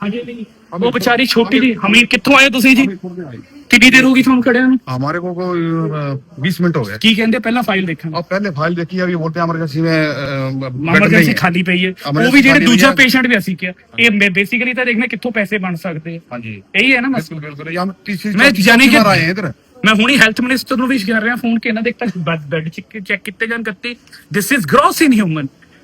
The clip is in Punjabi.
ਹਜੇ ਵੀ ਉਹ ਵਿਚਾਰੀ ਛੋਟੀ ਜੀ ਹਮੀਰ ਕਿੱਥੋਂ ਆਏ ਤੁਸੀਂ ਜੀ ਕਿੰਨੀ ਦੇਰ ਹੋ ਗਈ ਤੁਹਾਨੂੰ ਖੜਿਆਂ ਨੂੰ हमारे को कोई बीस मिनट हो गए ਕੀ ਕਹਿੰਦੇ ਪਹਿਲਾਂ ਫਾਈਲ ਦੇਖਾਂਗੇ अब पहले फाइल देखी अभी बोलते हैं इमरजेंसी में अ, बेड नहीं ਐਮਰਜੈਂਸੀ है। ਖਾਲੀ ਪਈ ਹੈ ਉਹ Emergency ਵੀ ਜਿਹੜੇ ਖਾਲੀ ਦੂਜਾ ਹੋਈ ਹੈ। ਪੇਸ਼ੈਂਟ ਵੀ ਅਸੀਂ ਕਿਹਾ ਇਹ ਬੇਸਿਕਲੀ ਤਾਂ ਦੇਖਣਾ ਕਿੱਥੋਂ ਪੈਸੇ ਬਣ ਸਕਦੇ ਆ हाँ जी ਇਹੀ ਹੈ ਨਾ ਮਸਲਾ बिल्कुल बिल्कुल ये हम तीसरी मैं चौथी जाने के- बार आए हैं इधर ਮੈਂ ਹੁਣੀ ਹੈਲਥ ਮਿਨਿਸਟਰ ਨੂੰ ਵੀ ਕਰ ਰਿਹਾ ਫੋਨ ਕਿ ਇਹਨਾਂ ਦੇ ਤੱਕ ਬੈੱਡ ਚੈੱਕ ਕੀਤੇ ਜਾਣ ਕੱਤੇ ਦਿਸ ਇਜ਼ ਗ੍ਰੋਸ ਇਨਹਿਊਮਨ